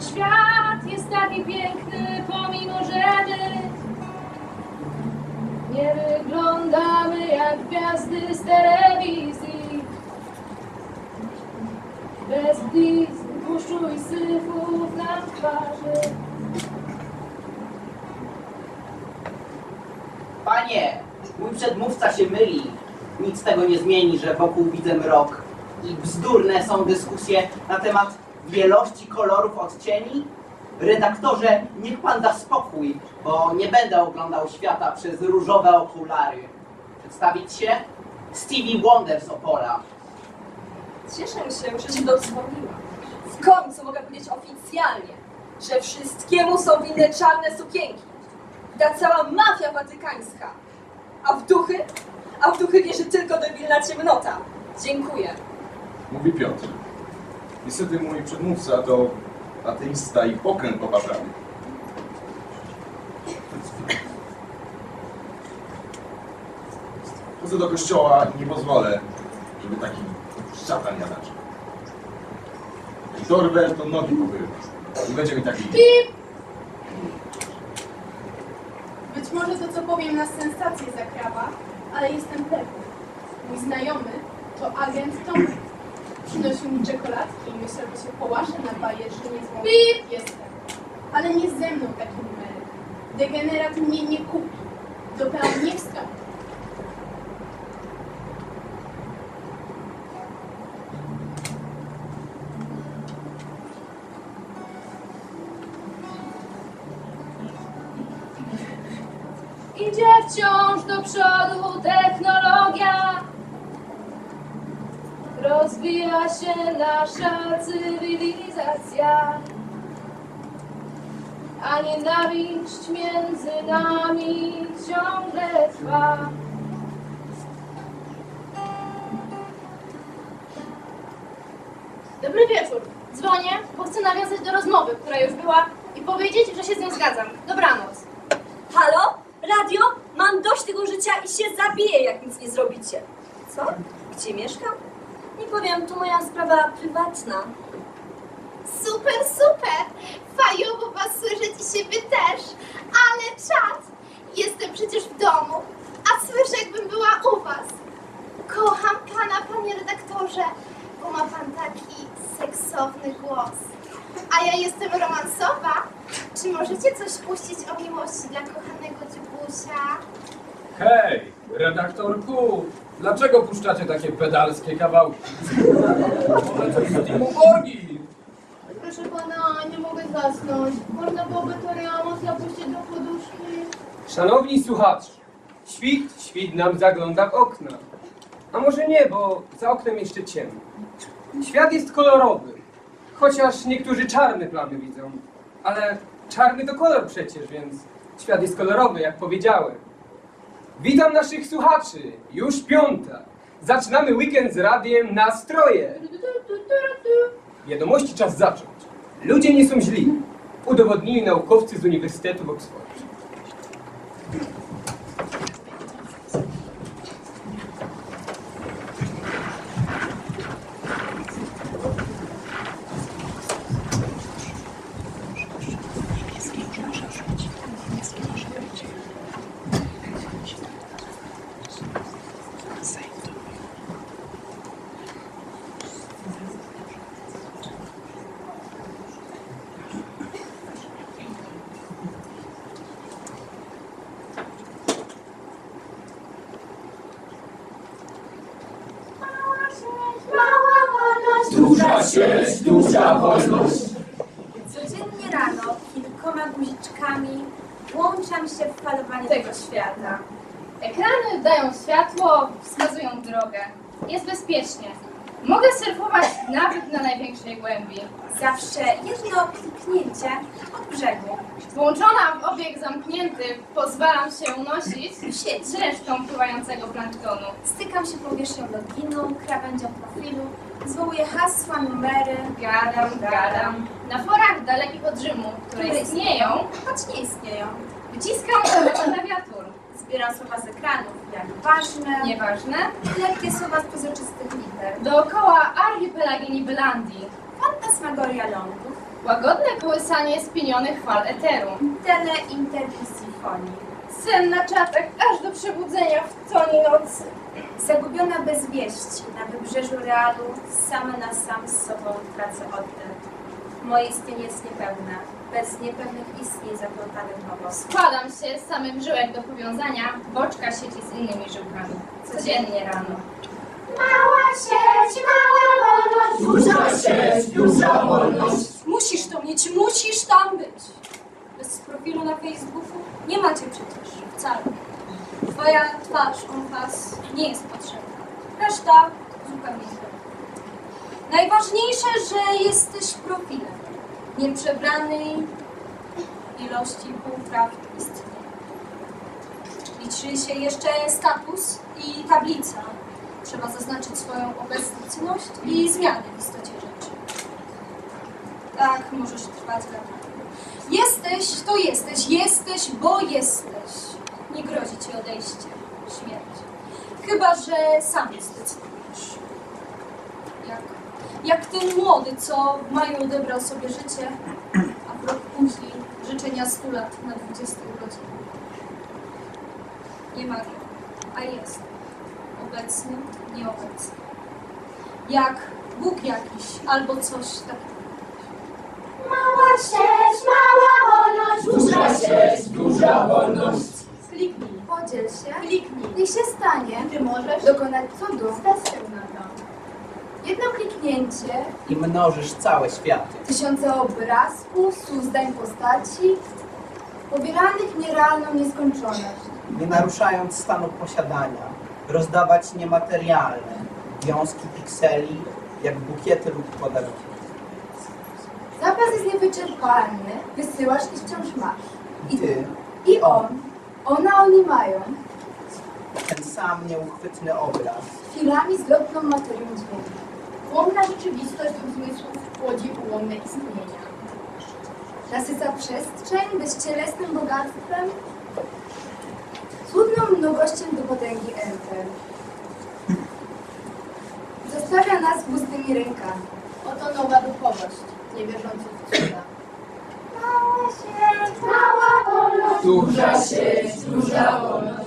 Świat jest taki piękny, pomimo że my nie wyglądamy jak gwiazdy z telewizji. Bez blizn, tłuszczu i syfów na twarzy. Panie, mój przedmówca się myli. Nic tego nie zmieni, że wokół widzę mrok. I bzdurne są dyskusje na temat wielości kolorów odcieni. Redaktorze, niech pan da spokój, bo nie będę oglądał świata przez różowe okulary. Przedstawić się? Stevie Wonder z Opola. Cieszę się, że się dodzwoniłam. W końcu mogę powiedzieć oficjalnie, że wszystkiemu są winne czarne sukienki. Ta cała mafia watykańska. A w duchy? A w duchy wierzy tylko debilna ciemnota. Dziękuję. Mówi Piotr. Niestety mój przedmówca to ateista i pokręt poparzany. Chodzę do kościoła i nie pozwolę, żeby taki szatan jadaczył. I to nogi powyrywa. I będzie mi taki... Być może to, co powiem, nas sensację zakrawa, ale jestem pewny. Mój znajomy to agent Tomek. Przynosił mi czekoladki i myślał, że się połaszę na bajecznie złą jestem. Ale nie ze mną taki numerek. Degenerat mnie nie kupi. Do pełni nie wstąpi. Idzie wciąż do przodu technologia. Rozwija się nasza cywilizacja. A nienawiść między nami ciągle trwa. Dobry wieczór. Dzwonię, bo chcę nawiązać do rozmowy, która już była i powiedzieć, że się z nią zgadzam. Dobranoc. Halo? Radio? Mam dość tego życia i się zabiję, jak nic nie zrobicie. Co? Gdzie mieszkam? Nie powiem, to moja sprawa prywatna. Super, super! Fajowo was słyszeć i siebie też. Ale czad! Jestem przecież w domu, a słyszę jakbym była u was. Kocham pana, panie redaktorze, bo ma pan taki seksowny głos. A ja jestem romansowa. Czy możecie coś puścić o miłości dla kochanego dziubusia? Hej, redaktorku, dlaczego puszczacie takie pedalskie kawałki? Może coś z Timu Borgi? Proszę pana, nie mogę zasnąć. Można byłoby to reamos zapuścić do poduszki. Szanowni słuchacze, świt, świt nam zagląda w okna. A może nie, bo za oknem jeszcze ciemno. Świat jest kolorowy, chociaż niektórzy czarne plamy widzą. Ale czarny to kolor przecież, więc świat jest kolorowy, jak powiedziałem. Witam naszych słuchaczy, już piąta. Zaczynamy weekend z radiem Nastroje. Wiadomości czas zacząć. Ludzie nie są źli. Udowodnili naukowcy z Uniwersytetu w Oksfordzie. Duża sieć, duża wolność. Codziennie rano kilkoma guziczkami włączam się w falowanie tego świata. Ekrany dają światło, wskazują drogę. Jest bezpiecznie. Mogę surfować nawet na największej głębi. Zawsze jedno kliknięcie od brzegu. Włączona w obieg zamknięty pozwalam się unosić z resztą pływającego planktonu. stykam się powierzchnią loginu, krawędzią profilu, zwołuję hasła, numery, Gadam, gadam. Na forach dalekich od Rzymu, które istnieją, choć nie istnieją. wyciskam sobie klawiatur. Zbieram słowa z ekranów, jak ważne, Nieważne. lekkie słowa z przezroczystych liter. Dookoła archipelagi Nibelandii. Fantasmagoria lądów, Łagodne kołysanie spienionych fal eteru. Teleinterwizji Sen na czatach aż do przebudzenia w tonie nocy. Zagubiona bez wieści, na wybrzeżu realu, sama na sam z sobą tracę oddech. Moje istnienie jest niepewne, bez niepewnych istnień zaplątanych obok. Składam się z samych żyłek do powiązania, boczka sieci z innymi żyłkami. Codziennie rano. Mała sieć, mała wolność, duża sieć, duża wolność. Musisz to mieć, musisz tam być. Bez profilu na Facebooku nie macie przecież wcale. Twoja twarz, kompas nie jest potrzebna. Reszta zupełnie zbędna. Najważniejsze, że jesteś profilem. Nieprzebranej ilości półpraw istnienia. Liczy się jeszcze status i tablica. Trzeba zaznaczyć swoją obecność i zmiany w istocie rzeczy. Tak możesz trwać latami. Jesteś, to jesteś, jesteś, bo jesteś. Nie grozi ci odejście, śmierć. Chyba, że sam zdecydujesz. Jak, ten młody, co w maju odebrał sobie życie, a w rok później życzenia 100 lat na 20 urodzin. Nie magia, a jest. Obecny, nieobecny. Jak Bóg jakiś albo coś takiego. Mała sieć, mała wolność, duża sieć, duża wolność. Kliknij, Podziel się. kliknij. Niech się stanie. Ty możesz Dokonać cudu. Stawiam na to. Jedno kliknięcie, I mnożysz całe światy. tysiące obrazków, zdań postaci, pobieranych nierealną nieskończoność. Nie naruszając stanu posiadania. Rozdawać niematerialne. Wiązki pikseli, jak bukiety lub podarunki. Zapas jest niewyczerpalny, wysyłasz i wciąż masz. I ty, I on, ona, oni mają ten sam nieuchwytny obraz. chwilami zlotną materią dźwięku. Łomna rzeczywistość zmysłów płodzi ułomne istnienia. Nasyca przestrzeń bezcielesnym bogactwem, cudną mnogością do potęgi enter. Zostawia nas pustymi rękami. Oto nowa duchowość, niewierzących w cuda. Mała sieć, mała wolność, Duża sieć, duża wolność.